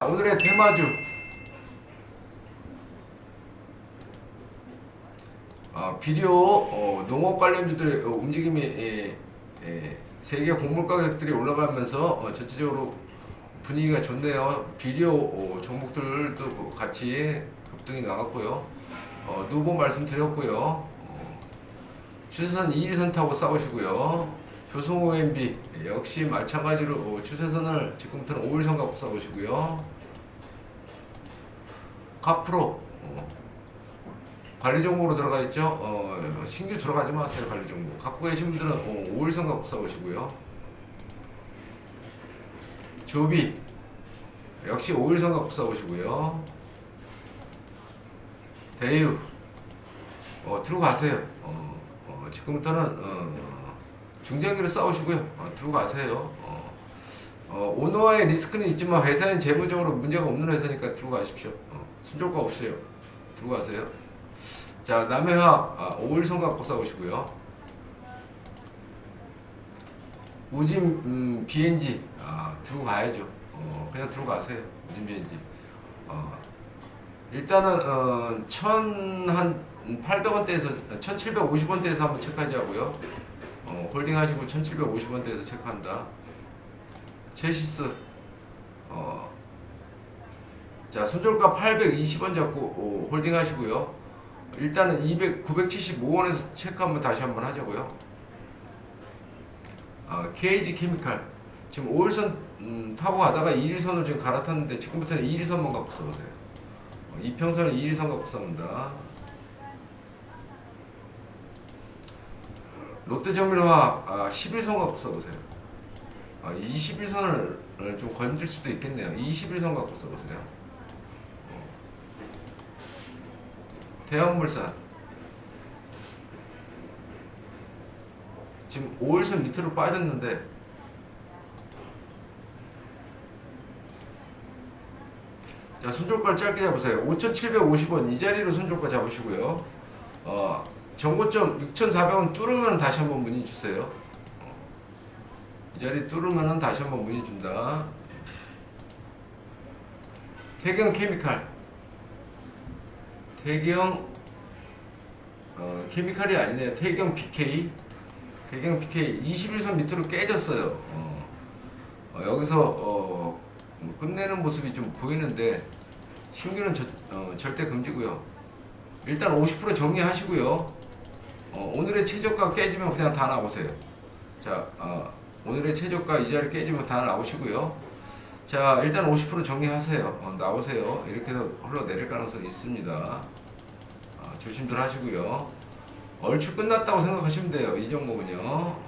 오늘의 테마주 아, 비료 어, 농업 관련주들의 어, 움직임이 예, 예, 세계 곡물 가격들이 올라가면서 어, 전체적으로 분위기가 좋네요. 비료 어, 종목들도 그 같이 급등이 나갔고요. 어, 누보 말씀드렸고요. 어, 추세선 2일선 타고 싸우시고요. 조성 OMB 역시 마찬가지로 어, 추세선을 지금부터는 5일선 갖고 싸우시고요. 카프로 어, 관리 종목으로 들어가 있죠. 어, 신규 들어가지 마세요 관리 종목. 갖고 계신 분들은 어, 5일선 갖고 싸우시고요. 조비 역시 5일선 갖고 싸우시고요. 대유 어, 들어가세요. 어, 어, 지금부터는 어, 중장기로 싸우시고요. 어, 들어가세요. 어, 어, 오너와의 리스크는 있지만 회사는 재무적으로 문제가 없는 회사니까 들어가십시오. 어, 순조가 없어요. 들어가세요. 자, 남해화 아, 5일선 갖고 싸우시고요. 우진 음, BNG 아, 들고 가야죠. 어, 그냥 들어가세요. 우진 BNG. 어, 일단은 어, 1,000한 800원대에서 1,750원대에서 한번 체크하자고요. 어, 홀딩 하시고 1,750원대에서 체크한다. 체시스 어, 자, 손절가 820원 잡고 어, 홀딩 하시고요. 일단은 200 975원에서 체크 한번 다시 한번 하자고요. 어, KG 케미칼 지금 5일선 음, 타고 가다가 2일선을 지금 갈아탔는데 지금부터는 2일선만 갖고 써보세요. 어, 이평선은 2일선 갖고 써본다. 롯데정밀화 아, 11선 갖고 써보세요. 아, 21선을 좀 건질 수도 있겠네요. 21선 갖고 써보세요. 어. 대형물산 지금 5일선 밑으로 빠졌는데 자 손절가를 짧게 잡으세요 5,750원 이 자리로 손절가 잡으시고요 어, 정고점 6,400원 뚫으면 다시 한번 문의 주세요. 어, 이 자리 뚫으면 다시 한번 문의 준다. 태경 케미칼. 태경 어, 케미칼이 아니네요. 태경 PK 대경 PK 21선 밑으로 깨졌어요. 어, 어, 여기서 어, 뭐 끝내는 모습이 좀 보이는데 신규는 저, 어, 절대 금지고요. 일단 50% 정리하시고요. 어, 오늘의 최저가 깨지면 그냥 다 나오세요. 자, 어, 오늘의 최저가 이 자리 깨지면 다 나오시고요. 자, 일단 50% 정리하세요. 어, 나오세요. 이렇게 해서 흘러내릴 가능성이 있습니다. 어, 조심들 하시고요. 얼추 끝났다고 생각하시면 돼요. 이 종목은요. 어.